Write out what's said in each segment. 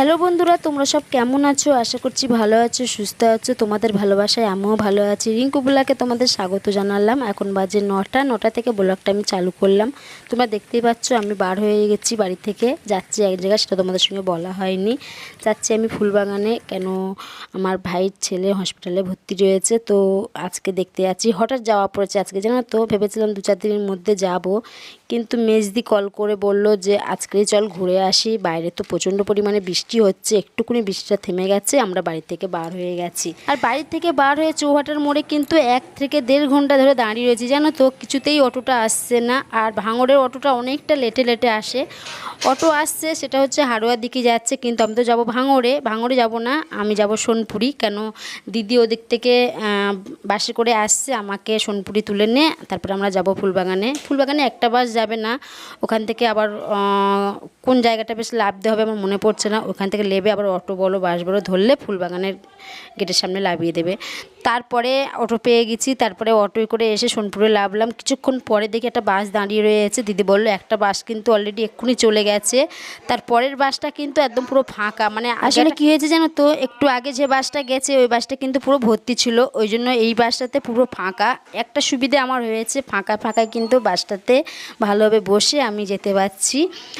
Hello বন্ধুরা, তোমরা সব কেমন আছো? আশা করছি ভালো আছো, সুস্থ আছো। তোমাদের ভালোবাসায় আমিও ভালো আছি। রিঙ্কু বুলাকে তোমাদের স্বাগত জানালাম। এখন বাজে নটা নটা থেকে ব্লগটা আমি চালু করলাম। তোমরা দেখতেই পাচ্ছ, আমি বার হয়ে গেছি বাড়ি থেকে। যাচ্ছি এক জায়গায়, সেটা তোমাদের সঙ্গে বলা হয়নি। যাচ্ছি আমি ফুলবাগানে, কেন আমার ভাইয়ের ছেলে হসপিটালে ভর্তি রয়েছে। তো আজকে দেখতে যাচ্ছি। হঠাৎ যাওয়া পড়েছে আজকে, জানো তো? ভেবেছিলাম দু চার দিনের মধ্যে যাব। কিন্তু মেজদি কল করে বলল যে, আজকেই চল ঘুরে আসি। বাইরে তো প্রচণ্ড পরিমাণে বৃষ্টি হচ্ছে, একটুকুনি বৃষ্টিটা থেমে গেছে, আমরা বাড়ি থেকে বার হয়ে গেছি। আর বাড়ি থেকে বার হয়ে চৌহাটার মোড়ে কিন্তু এক থেকে দেড় ঘণ্টা ধরে দাঁড়িয়ে রয়েছি, জানো তো, কিছুতেই অটোটা আসছে না। আর ভাঙড়ের অটোটা অনেকটা লেটে লেটে আসে। অটো আসছে, সেটা হচ্ছে হাড়োয়ার দিকে যাচ্ছে, কিন্তু আমি তো যাব ভাঙড়ে। ভাঙড়ে যাব না, আমি যাব সোনপুরি, কেন দিদি ওদিক থেকে বাসে করে আসছে, আমাকে সোনপুরি তুলে নে, তারপরে আমরা যাব ফুলবাগানে। ফুলবাগানে একটা বাস যাবে না, ওখান থেকে আবার কোন জায়গাটা বেশ লাভতে হবে আমার মনে পড়ছে না। ওখান থেকে লেবে আবার অটো বলো, বাস বলো, ধরলে ফুলবাগানের গেটের সামনে লাভিয়ে দেবে। তারপরে অটো পেয়ে গেছি তারপরে অটোয় করে এসে সোনপুরে লাভলাম। কিছুক্ষণ পরে দেখি একটা বাস দাঁড়িয়ে রয়েছে। দিদি বলল একটা বাস কিন্তু অলরেডি এক্ষুনি চলে গেছে। তার পরের বাসটা কিন্তু একদম পুরো ফাঁকা মানে আসলে কি হয়েছে জানো তো? একটু আগে যে বাসটা গেছে ওই বাসটা কিন্তু পুরো ভর্তি ছিল। ওই জন্য এই বাসটাতে পুরো ফাঁকা। একটা সুবিধে আমার হয়েছে ফাঁকা ফাঁকা কিন্তু বাসটাতে ভালোভাবে বসে আমি যেতে পারছি।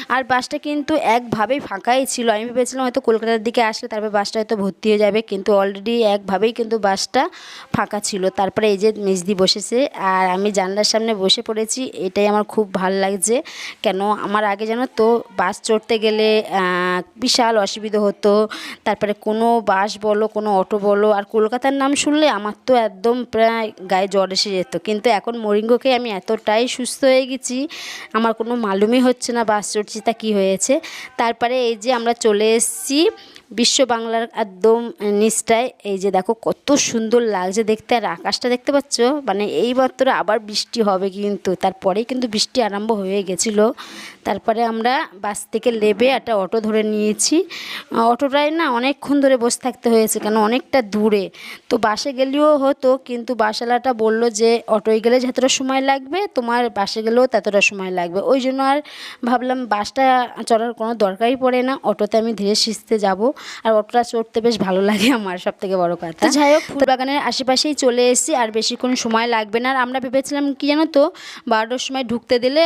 আর বাসটা কিন্তু একভাবেই ফাঁকাই ছিল। আমি ভেবেছিলাম হয়তো কলকাতার দিকে আসলে তারপরে বাসটা হয়তো ভর্তি হয়ে যাবে কিন্তু অলরেডি একভাবেই কিন্তু বাসটা ফাঁকা ছিল। তারপরে এই যে মেজদি বসেছে, আর আমি জানলার সামনে বসে পড়েছি, এটাই আমার খুব ভালো লাগছে। কেন, আমার আগে জানো তো, বাস চড়তে গেলে বিশাল অসুবিধা হতো। তারপরে কোনো বাস বলো, কোনো অটো বলো, আর কলকাতার নাম শুনলে আমার তো একদম প্রায় গায়ে জ্বর এসে যেত। কিন্তু এখন মরিঙ্গকে আমি এতটাই সুস্থ হয়ে গেছি, আমার কোনো মালুমই হচ্ছে না বাস চড়ছি, তা কী হয়েছে? তারপরে এই যে আমরা চলে এসেছি বিশ্ব বাংলার একদম নিচটায়। এই যে দেখো কত সুন্দর লাগছে দেখতে আর আকাশটা দেখতে পাচ্ছ? মানে এই মাত্র আবার বৃষ্টি হবে কিন্তু। তারপরেই কিন্তু বৃষ্টি আরম্ভ হয়ে গেছিল। তারপরে আমরা বাস থেকে লেবে একটা অটো ধরে নিয়েছি। অটোটায় না অনেকক্ষণ ধরে বসে থাকতে হয়েছে কেন? অনেকটা দূরে। তো বাসে গেলেও হতো কিন্তু বাসওয়ালাটা বলল যে, অটোয় গেলে যতটা সময় লাগবে, তোমার বাসে গেলেও ততটা সময় লাগবে। ওই জন্য আর ভাবলাম বাসটা চড়ার কোনো দরকারই পড়ে না। অটোতে আমি ধীরে সুস্থে যাব। আর অটোটা চড়তে বেশ ভালো লাগে আমার সব থেকে বড় কথা। যাই হোক ফুলবাগানের আশেপাশেই চলে এসেছি আর বেশিক্ষণ সময় লাগবে না। আর আমরা ভেবেছিলাম কি জানো তো বারোটার সময় ঢুকতে দিলে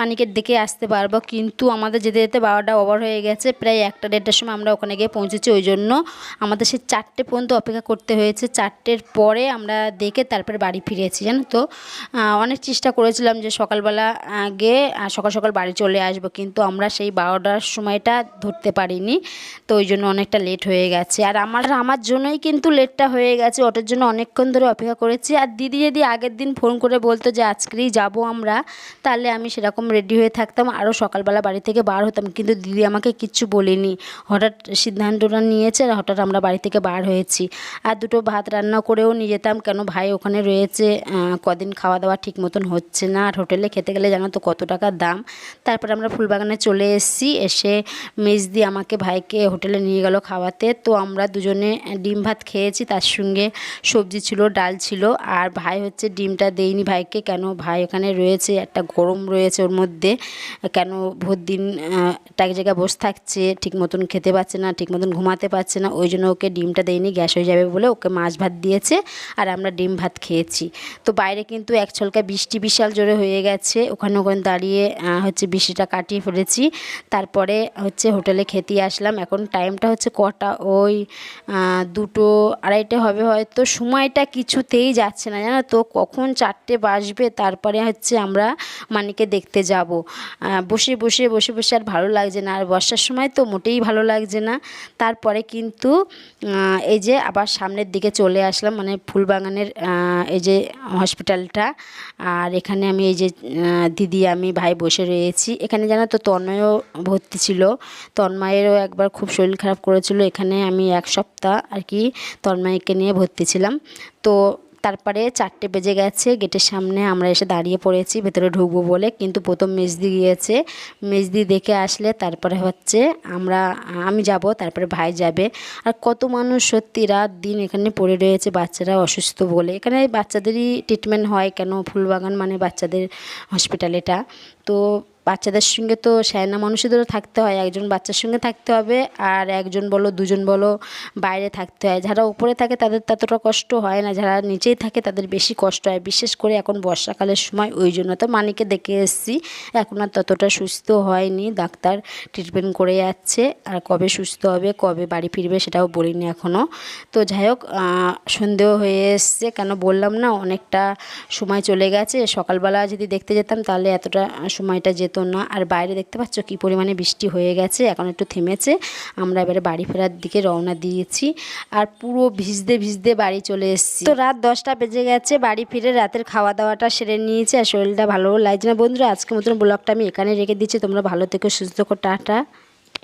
মানিকের দিকে আসতে পারব। কিন্তু আমাদের যেতে যেতে বারোটা ওভার হয়ে গেছে প্রায় একটা দেড়টার সময় আমরা ওখানে গিয়ে পৌঁছেছি। ওই জন্য আমাদের সেই চারটে পর্যন্ত অপেক্ষা করতে হয়েছে। চারটের পরে আমরা দেখে তারপরে বাড়ি ফিরেছি জানো তো। অনেক চেষ্টা করেছিলাম যে সকালবেলা আহ, গিয়ে সকাল সকাল বাড়ি চলে আসব কিন্তু আমরা সেই বারোটার সময়টা ধরতে পারিনি। তো ওই জন্য অনেকটা লেট হয়ে গেছে। আর আমার আমার জন্যই কিন্তু লেটটা হয়ে গেছে অটোর জন্য অনেকক্ষণ ধরে অপেক্ষা করেছি। আর দিদি যদি আগের দিন ফোন করে বলতো যে আজকেই যাব আমরা, তাহলে আমি সেরকম রেডি হয়ে থাকতাম। আরও সকালবেলা বাড়ি থেকে বার হতাম, কিন্তু দিদি আমাকে কিচ্ছু বলেনি। হঠাৎ সিদ্ধান্তটা নিয়েছে আর হঠাৎ আমরা বাড়ি থেকে বার হয়েছি। আর দুটো ভাত রান্না করেও নিয়ে যেতাম, কেন ভাই ওখানে রয়েছে কদিন খাওয়া দাওয়া ঠিক মতন হচ্ছে না। আর হোটেলে খেতে গেলে জানো তো কত টাকা দাম। তারপরে আমরা ফুলবাগানে চলে এসেছি, এসে মেজ দিয়ে আমাকে ভাইকে হোটেলে নিয়ে গেল খাওয়াতে। তো আমরা দুজনে ডিম ভাত খেয়েছি, তার সঙ্গে সবজি ছিল, ডাল ছিল। আর ভাই হচ্ছে ডিমটা দেয়নি ভাইকে, কেন ভাই ওখানে রয়েছে, একটা গরম রয়েছে ওর মধ্যে। কেন ভোর দিন এক জায়গায় বসে থাকছে, ঠিক মতন খেতে পারছে না, ঠিক মতন ঘুমাতে পারছে না, ওই জন্য ওকে ডিমটা দেয়নি, গ্যাস হয়ে যাবে বলে ওকে মাছ ভাত দিয়েছে আর আমরা ডিম ভাত খেয়েছি। তো বাইরে কিন্তু এক ছলকা বৃষ্টি বিশাল জোরে হয়ে গেছে, ওখানে ওখানে দাঁড়িয়ে হচ্ছে বৃষ্টিটা কাটিয়ে ফেলেছি। তারপরে হচ্ছে হোটেলে খেতে আসলাম, এখন টাইমটা হচ্ছে কটা? ওই দুটো আড়াইটে হবে হয়তো। সময়টা কিছুতেই যাচ্ছে না, জানো তো? কখন চারটে বাজবে? তারপরে হচ্ছে আমরা মানিকে দেখতে যাব। বসে বসে বসে বসে আর ভালো লাগছে না। আর বর্ষার সময় তো মোটেই ভালো লাগছে না। তারপরে কিন্তু এই যে আবার সামনের দিকে চলে আসলাম মানে ফুলবাগানের এই যে হসপিটালটা আর এখানে আমি এই যে দিদি, আমি, ভাই বসে রয়েছি। এখানে জানো তো তন্ময়ও ভর্তি ছিল। তন্ময়েরও একবার খুব শরীর খারাপ করেছিল, এখানে আমি এক সপ্তাহ আর কি তন্ময়কে নিয়ে ভর্তি ছিলাম। তো তারপরে চারটে বেজে গেছে গেটের সামনে আমরা এসে দাঁড়িয়ে পড়েছি, ভেতরে ঢুকবো বলে। কিন্তু প্রথম মেজদি গিয়েছে, মেজদি দেখে আসলে তারপরে হচ্ছে আমরা, আমি যাব, তারপরে ভাই যাবে। আর কত মানুষ সত্যি রাত দিন এখানে পড়ে রয়েছে, বাচ্চারা অসুস্থ বলে। এখানে বাচ্চাদেরই ট্রিটমেন্ট হয় কেন? ফুলবাগান মানে বাচ্চাদের হসপিটাল এটা। তো বাচ্চাদের সঙ্গে তো স্যানা মানুষদেরও থাকতে হয়, একজন বাচ্চার সঙ্গে থাকতে হবে আর একজন বলো, দুজন বলো বাইরে থাকতে হয়। যারা উপরে থাকে তাদের ততটা কষ্ট হয় না, যারা নিচেই থাকে তাদের বেশি কষ্ট হয়। বিশেষ করে এখন বর্ষাকালের সময় ওই জন্য তো মানিকে দেখে এসেছি, এখন আর ততটা সুস্থ হয়নি, ডাক্তার ট্রিটমেন্ট করে যাচ্ছে। আর কবে সুস্থ হবে, কবে বাড়ি ফিরবে সেটাও বলিনি এখনও তো যাই হোক সন্দেহ হয়ে এসছে, কেন বললাম না, অনেকটা সময় চলে গেছে। সকালবেলা যদি দেখতে যেতাম তাহলে এতটা সময়টা যেত না। আর বাইরে দেখতে পাচ্ছ কী পরিমাণে বৃষ্টি হয়ে গেছে, এখন একটু থেমেছে। আমরা এবারে বাড়ি ফেরার দিকে রওনা দিয়েছি আর পুরো ভিজতে ভিজতে বাড়ি চলে এসেছি। তো রাত দশটা বেজে গেছে, বাড়ি ফিরে রাতের খাওয়া দাওয়াটা সেরে নিয়েছে আর শরীরটা ভালো লাগছে না। বন্ধুরা আজকে মতন ব্লগটা আমি এখানে রেখে দিচ্ছি। তোমরা ভালো থেকো, সুস্থ করো টাটা।